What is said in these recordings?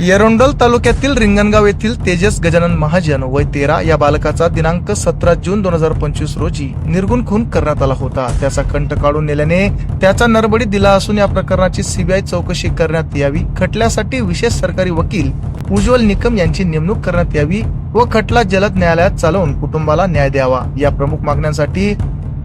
येरोंडल तालुक्यातील रिंगणगाव येथील तेजस गजानन महाजन वय तेरा या बालकाचा दिनांक सतरा जून दोन हजार पंचवीस रोजी निर्गुण खून करण्यात आला होता. त्याचा कंठ काढून नेल्याने त्याचा नरबडी दिला असून या प्रकरणाची सीबीआय चौकशी करण्यात यावी खटल्यासाठी विशेष सरकारी वकील उज्ज्वल निकम यांची नेमणूक करण्यात यावी व खटला जलद न्यायालयात चालवून कुटुंबाला न्याय द्यावा. या प्रमुख मागण्यांसाठी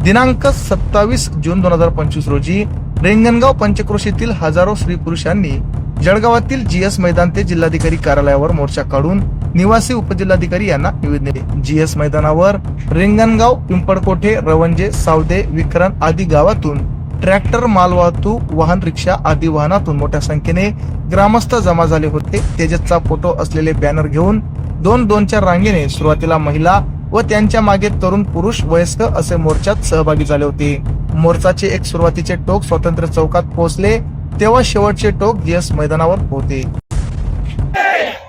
दिनांक सत्तावीस जून दोन हजार पंचवीस रोजी रेंगणगाव पंचक्रोशीतील हजारो स्त्री पुरुषांनी जळगावातील जीएस मैदान ते जिल्हाधिकारी कार्यालयावर मोर्चा काढून निवासी उपजिल्हाधिकारी यांना निवेदन दिले. जीएस मैदानावर रिंगणगाव पिंपळकोठे रवंजे सावदे विक्रम आदी गावातून ट्रॅक्टर मालवाहतूक वाहन रिक्षा आदी वाहनातून मोठ्या संख्येने ग्रामस्थ जमा झाले होते. तेजसचा फोटो असलेले बॅनर घेऊन दोन दोनच्या रांगेने सुरुवातीला महिला व त्यांच्या मागे तरुण पुरुष वयस्क असे मोर्चात सहभागी झाले होते. मोर्चाचे एक सुरुवातीचे टोक स्वातंत्र्य चौकात पोहोचले. तेव्हा शेवटचे टोक जीएस मैदानावर होते.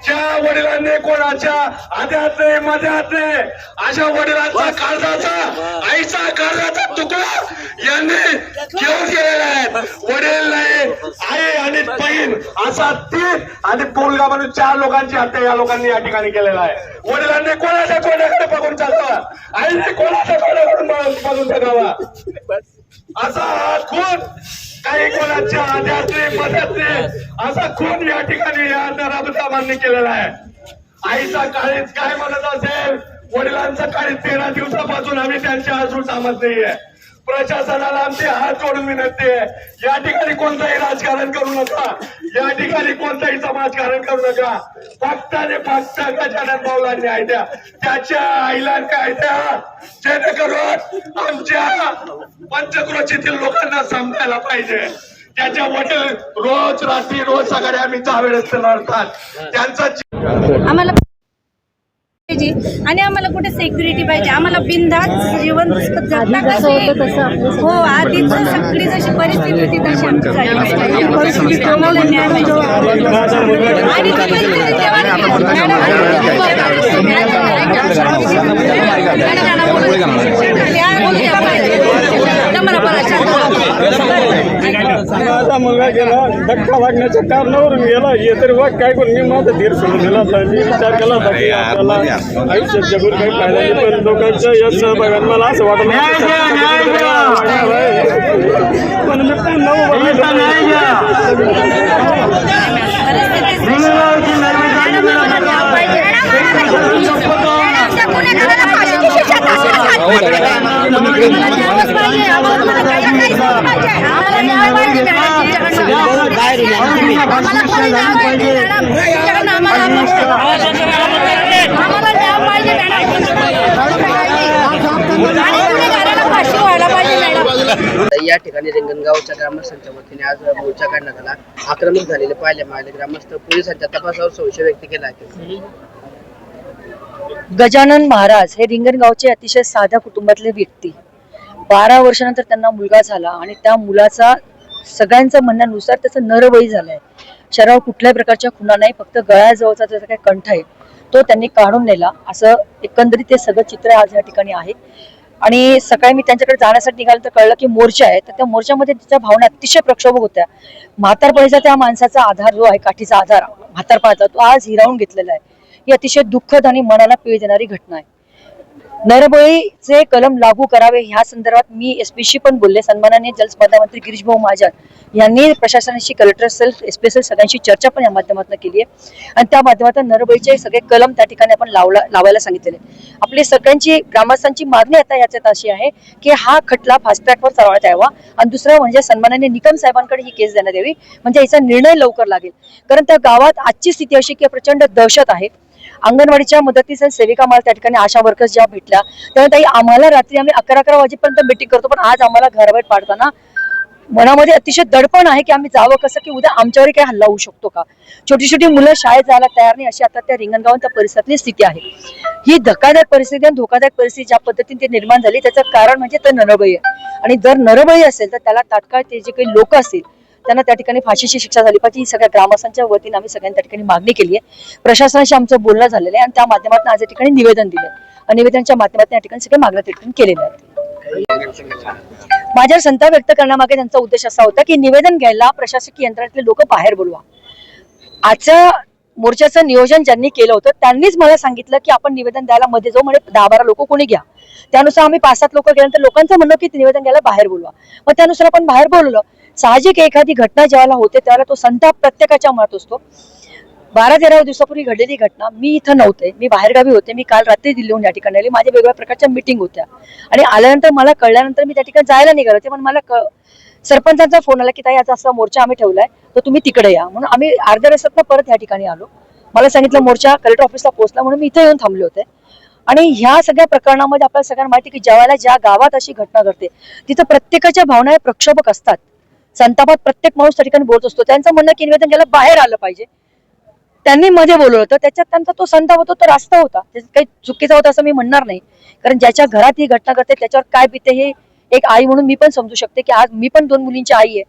ज्या वडिलांनी कोणाच्या आध्यात नाही मध्यात नाही अशा वडिलांचा काळजाचा आईचा काळजाचा तुकडा यांनी घेऊन गेलेला आहे वडील नाही आई आणि बहीण असा तीन आणि पोलगा म्हणून चार लोकांची हत्या या लोकांनी या ठिकाणी केलेला आहे. वडिलांनी कोणाच्या कोणाकडे बघून चालतं? आईने कोणाच्या कोणाकडून बघून बघावा? असा हा खून काही कोणाच्या आध्यात नाही. असा खून या ठिकाणी या नराबतामांनी केलेला आहे. आईचा काळीच काय म्हणत असेल? वडिलांचा काळी तेरा दिवसापासून आम्ही त्यांच्या असून थांबत नाहीये. प्रशासनाला आमचे हात जोडून विनंती आहे. या ठिकाणी कोणतंही राजकारण करू नका. या ठिकाणी कोणतंही समाजकारण करू नका. फक्त आणि फक्त गजानन भाऊला न्याय द्या त्याच्या आईला काय द्या जेणेकरून आमच्या पंचक्रोशीतील लोकांना समजायला पाहिजे. त्याच्या वडील रोज रात्री रोज सकाळी आम्ही चावेळेस लढतात त्यांचा आम्हाला पाहिजे आणि आम्हाला कुठे सिक्युरिटी पाहिजे आम्हाला बिंदास जीवन? हो आधी सगळी जशी परिस्थिती होती तशी आमची. आणि ती परिस्थिती तेव्हा नाही. नम्र माझा मुलगा गेला धक्का लागण्याच्या कारणावरून गेला. हे तरी वाघ काय करून मी माझा धीर सोडून दिला मी विचार केला होता की आपल्याला आयुष्यात जगून काही फायदा नाही पण लोकांच्या या सहभागात मला असं वाटलं पण मी पुन्हा या ठिकाणी रिंगणगावच्या ग्रामस्थांच्या वतीने आज मोर्चा काढण्यात आला. आक्रमक झालेले पाहिले मिळाले ग्रामस्थ पोलिसांच्या तपासावर संशय व्यक्त केला आहे. गजानन महाराज हे रिंगणगावचे अतिशय साध्या कुटुंबातले व्यक्ती. बारा वर्षानंतर त्यांना मुलगा झाला आणि त्या मुलाचा सगळ्यांचं म्हणण्यानुसार त्याचं नरबळी झालंय. शरीरावर कुठल्याही प्रकारच्या खुणा नाही फक्त गळ्याजवळचा त्याचा काही कंठ आहे तो त्यांनी काढून नेला. असं एकंदरीत ते सगळं चित्र आज या ठिकाणी आहे. आणि सकाळी मी त्यांच्याकडे जाण्यासाठी निघालं तर कळलं की मोर्चा आहे. तर त्या मोर्चामध्ये तिच्या भावना अतिशय प्रक्षोभक होत्या. म्हातारपणीचा त्या माणसाचा आधार जो आहे काठीचा आधार म्हातारपणाचा तो आज हिरावून घेतलेला आहे. ही अतिशय दुःखद आणि मनाला पीळ देणारी घटना आहे. नरबळीचे कलम लागू करावे. ह्या संदर्भात मी एसपीशी पण बोलले. सन्मानाने जलस्पर्धा मंत्री गिरीश भाऊ महाजन यांनी प्रशासनाशी कलेक्टर सेल्फ एसपीएसएल सगळ्यांशी चर्चा पण या माध्यमातून केली आहे. आणि त्या माध्यमातून नरबळीचे सगळे कलम त्या ठिकाणी आपण लावला लावायला सांगितलेले आपली सगळ्यांची ग्रामस्थांची मागणी आता याच्यात अशी आहे की हा खटला फास्टट्रॅकवर चालवण्यात यावा. आणि दुसरं म्हणजे सन्मानाने निकम साहेबांकडे ही केस देण्यात यावी. म्हणजे याचा निर्णय लवकर लागेल. कारण त्या गावात आजची स्थिती अशी की प्रचंड दहशत आहे. अंगणवाडीच्या मदतीचे सेविका मला त्या ठिकाणी आशा वर्कर्स ज्या भेटल्या. तेव्हा ताई आम्हाला रात्री आम्ही अकरा अकरा वाजेपर्यंत मीटिंग करतो पण आज आम्हाला घराबाहेर पाडताना मनामध्ये अतिशय दडपण आहे की आम्ही जावं कसं की उद्या आमच्यावरही काही हल्ला होऊ शकतो का? छोटी छोटी मुलं शाळेत जायला तयार नाही अशी आता त्या रिंगणगाव त्या परिसरातली स्थिती आहे. ही धक्कादायक परिस्थिती आणि धोकादायक परिस्थिती ज्या पद्धतीने ती निर्माण झाली त्याचं कारण म्हणजे तर नरबळी आहे. आणि जर नरबळी असेल तर त्याला तात्काळ ते जे काही लोक असतील त्यांना त्या ठिकाणी फाशीची शिक्षा झाली. पाहिजे ही सगळ्या ग्रामस्थांच्या वतीने आम्ही सगळ्यांनी त्या ठिकाणी मागणी केली आहे. प्रशासनाशी आमचं बोलणं झालेलं आहे आणि त्या माध्यमातून आज या ठिकाणी निवेदन दिले आणि निवेदनाच्या माध्यमातून या ठिकाणी सगळे मागण्या त्या ठिकाणी केलेल्या आहेत. माझ्या संताप व्यक्त करण्यामागे त्यांचा उद्देश असा होता की निवेदन घ्यायला प्रशासकीय यंत्रणातले लोक बाहेर बोलवा. आजच्या मोर्चाचं नियोजन ज्यांनी केलं होतं त्यांनीच मला सांगितलं की आपण निवेदन द्यायला मध्ये जाऊ म्हणजे दहा बारा लोक कोणी घ्या. त्यानुसार आम्ही पाच सात लोक गेल्यानंतर लोकांचं म्हणलं की निवेदन घ्यायला बाहेर बोलवा. मग त्यानुसार आपण बाहेर बोलवलं साहजिक एखादी घटना ज्याला होते त्यावेळेला तो संताप प्रत्येकाच्या मनात असतो. बारा तेरा दिवसापूर्वी घडलेली घटना मी इथं नव्हते. मी बाहेरगावी होते. मी काल रात्री दिल्लीहून या ठिकाणी आली. माझ्या वेगवेगळ्या प्रकारच्या मिटिंग होत्या. आणि आल्यानंतर मला कळल्यानंतर मी त्या ठिकाणी जायला निघाले होते. पण मला क- सरपंचांचा फोन आला की ताई याचा असा मोर्चा आम्ही ठेवलाय. तर तुम्ही तिकडे या. म्हणून आम्ही अर्ध्या रस्त्यात परत या ठिकाणी आलो. मला सांगितलं मोर्चा कलेक्टर ऑफिसला पोहोचला. म्हणून मी इथे येऊन थांबले होते. आणि ह्या सगळ्या प्रकरणामध्ये आपल्याला सगळ्यांना माहिती की ज्या वेळेला ज्या गावात अशी घटना घडते तिथं प्रत्येकाच्या भावना प्रक्षोभक असतात. संतापात प्रत्येक माणूस त्या ठिकाणी बोलत असतो. त्यांचं म्हणणं की निवेदन ज्याला बाहेर आलं पाहिजे. त्यांनी मध्ये बोलवलं होतं. त्याच्यात त्यांचा तो संताप होता तो रास्ता होता. त्याच्यात काही चुकीचा होता असं मी म्हणणार नाही. कारण ज्याच्या घरात ही घटना घडते त्याच्यावर काय बीते हे एक आई म्हणून मी पण समजू शकते की आज मी पण दोन मुलींची आई आहे.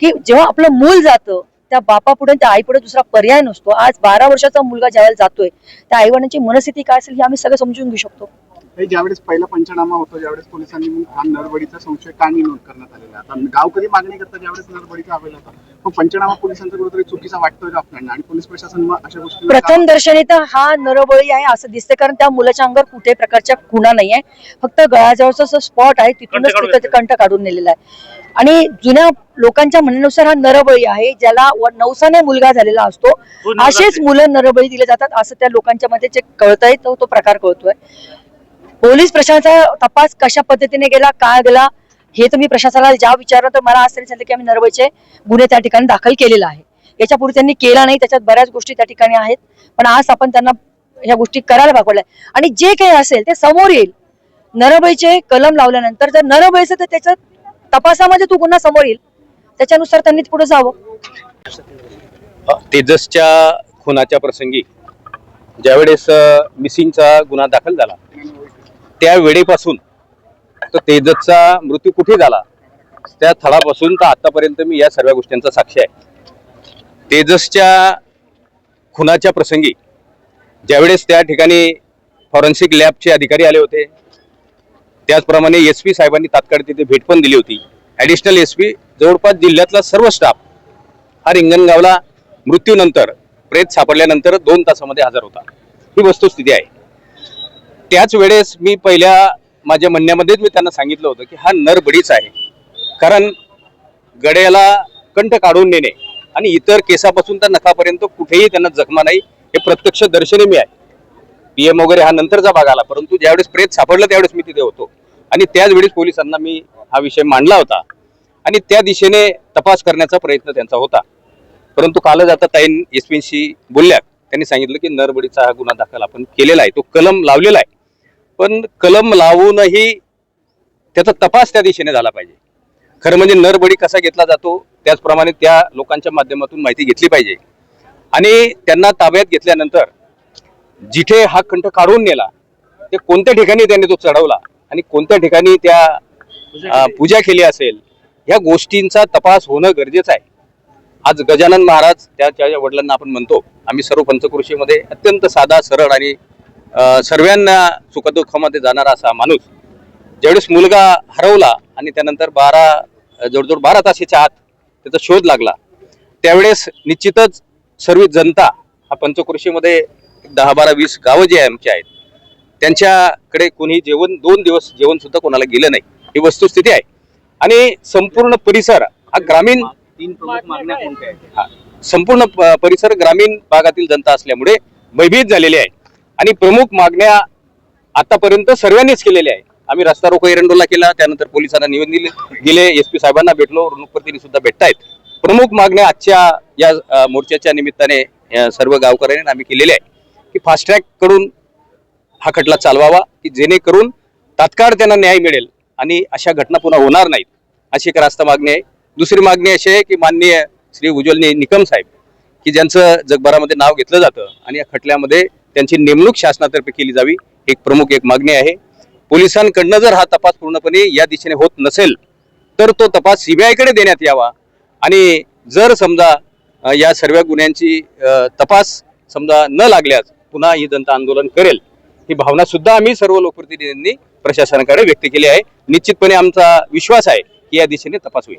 की जेव्हा आपलं मूल जातं त्या बापापुढे त्या आईपुढे दुसरा पर्याय नसतो. आज बारा वर्षाचा मुलगा ज्यावेळेला जातोय त्या आईवडिलांची मनस्थिती काय असेल हे आम्ही सगळं समजून घेऊ शकतो. हे ज्यावेळेस पहिला पंचनामा होतो ज्यावेळेस पोलिसांनी हा नरबडीचा संशय का नाही नोंद करण्यात आलेला? आता गावकरी मागणी करतात ज्यावेळेस नरबडीचा अहवाल होता. मग पंचनामा पोलिसांचा कुठेतरी चुकीचा वाटतोय आपल्याला? आणि पोलीस प्रशासन मग अशा गोष्टी प्रथम दर्शनी तर हा नरबळी आहे असं दिसते कारण त्या मुलाच्या अंगावर कुठे प्रकारच्या खुणा नाही आहे फक्त गळाजवळचा जो स्पॉट आहे तिथूनच तिथं ते कंठ काढून नेलेला आहे. आणि जुन्या लोकांच्या म्हणण्यानुसार हा नरबळी आहे ज्याला नवसाने मुलगा झालेला असतो. असेच मुलं नरबळी दिले जातात असं त्या लोकांच्या मध्ये जे कळतंय तो तो प्रकार कळतोय. पोलीस प्रशासनाचा तपास कशा पद्धतीने गेला काय गेला हे तुम्ही प्रशासनाला ज्या विचारलं तर मला असं सांगितलं की आम्ही नरबळीचे गुन्हे त्या ठिकाणी दाखल केलेला आहे. याच्यापूर्वी त्यांनी केला नाही त्याच्यात बऱ्याच गोष्टी त्या ठिकाणी आहेत. पण आज आपण त्यांना ह्या गोष्टी करायला भागवल्या आणि जे काही असेल ते समोर येईल. नरबळीचे कलम लावल्यानंतर जर नरबळीचं तर त्याच्या तपासामध्ये तो गुन्हा समोर येईल. त्याच्यानुसार त्यांनी पुढे जावं. तेजसच्या खुनाच्या प्रसंगी ज्यावेळेस मिसिंगचा गुन्हा दाखल झाला त्या वेळेपासून तो तेजसचा मृत्यू कुठे झाला? त्या थळापासून तर आतापर्यंत मी या सर्व गोष्टींचा साक्षी आहे. तेजसच्या खुनाच्या प्रसंगी ज्यावेळेस त्या ठिकाणी फॉरेन्सिक लॅबचे अधिकारी आले होते त्याचप्रमाणे एस पी साहेबांनी तात्काळ तिथे भेट पण दिली होती. ॲडिशनल एस पी जवळपास जिल्ह्यातला सर्व स्टाफ हा रिंगणगावला मृत्यूनंतर प्रेत सापडल्यानंतर दोन तासामध्ये हजर होता. ही वस्तुस्थिती आहे. त्याच वेळेस मी पहिल्या माझ्या म्हणण्यामध्येच मी त्यांना सांगितलं होतं की हा नरबडीच आहे. कारण गड्याला कंठ काढून नेणे आणि इतर केसापासून तर नखापर्यंत कुठेही त्यांना जखमा नाही हे प्रत्यक्ष दर्शनी मी आहे पीएम वगैरे हा नंतरचा भाग आला परंतु ज्यावेळेस प्रेत सापडलं त्यावेळेस मी तिथे होतो. आणि त्याच वेळेस पोलिसांना मी हा विषय मांडला होता. आणि त्या दिशेने तपास करण्याचा प्रयत्न त्यांचा होता. परंतु कालच आता ताईन एस पीशी बोलल्या. त्यांनी सांगितलं की नरबडीचा हा गुन्हा दाखल आपण केलेला आहे. तो कलम लावलेला आहे. पण कलम लावूनही त्याचा तपास त्या दिशेने झाला पाहिजे. खरं म्हणजे नरबडी कसा घेतला जातो त्याचप्रमाणे त्या लोकांच्या माध्यमातून माहिती घेतली पाहिजे. आणि त्यांना ताब्यात घेतल्यानंतर जिथे हा कंठ काढून नेला ते कोणत्या ठिकाणी त्यांनी तो चढवला आणि कोणत्या ठिकाणी त्या पूजा केली. असेल ह्या गोष्टींचा तपास होणं गरजेचं आहे. आज गजानन महाराज त्याच्या वडिलांना आपण म्हणतो आम्ही सर्व पंचकृषीमध्ये अत्यंत साधा सरळ आणि सर्वांना सुखदुःखामध्ये जाणारा असा माणूस ज्यावेळेस मुलगा हरवला आणि त्यानंतर बारा जवळजवळ बारा तासाच्या आत त्याचा शोध लागला त्यावेळेस निश्चितच सर्व जनता हा पंचकृषीमध्ये दहा बारा वीस गावं जे आहे आमची आहेत त्यांच्याकडे कोणी जेवण दोन दिवस जेवण सुद्धा कोणाला गेलं नाही. ही वस्तुस्थिती आहे. आणि संपूर्ण परिसर हा ग्रामीण तीन प्रमुख मागण्या कोणत्या. संपूर्ण परिसर ग्रामीण भागातील जनता असल्यामुळे भयभीत झालेली आहे. आणि प्रमुख मागण्या आतापर्यंत सर्वांनीच केलेल्या आहे आम्ही रस्ता रोको एरंडोला केला त्यानंतर पोलिसांना निवेदन दिले गेले एस पी साहेबांना भेटलो रणुकपर्तींनी सुद्धा भेटतायत. प्रमुख मागण्या आजच्या या मोर्चाच्या निमित्ताने सर्व गावकऱ्यांनी आम्ही केलेल्या आहे की फास्ट ट्रॅककडून हा खटला चालवावा की जेणेकरून तात्काळ त्यांना न्याय मिळेल आणि अशा घटना पुन्हा होणार नाहीत. अशी एक रास्ता मागणी आहे. दुसरी मागणी अशी आहे की माननीय श्री उज्ज्वल निकम साहेब की ज्यांचं जगभरामध्ये नाव घेतलं जातं आणि या खटल्यामध्ये त्यांची नेमणूक शासनातर्फे केली जावी एक प्रमुख एक मागणी आहे. पोलिसांकडनं जर हा तपास पूर्णपणे या दिशेने होत नसेल तर तो तपास सीबीआयकडे देण्यात यावा. आणि जर समजा या सर्व गुन्ह्यांची तपास समजा न लागल्यास पुन्हा ही जनता आंदोलन करेल. ही भावना सुद्धा आम्ही सर्व लोकप्रतिनिधींनी प्रशासनाकडे व्यक्त केली आहे. निश्चितपणे आमचा विश्वास आहे की या दिशेने तपास होईल.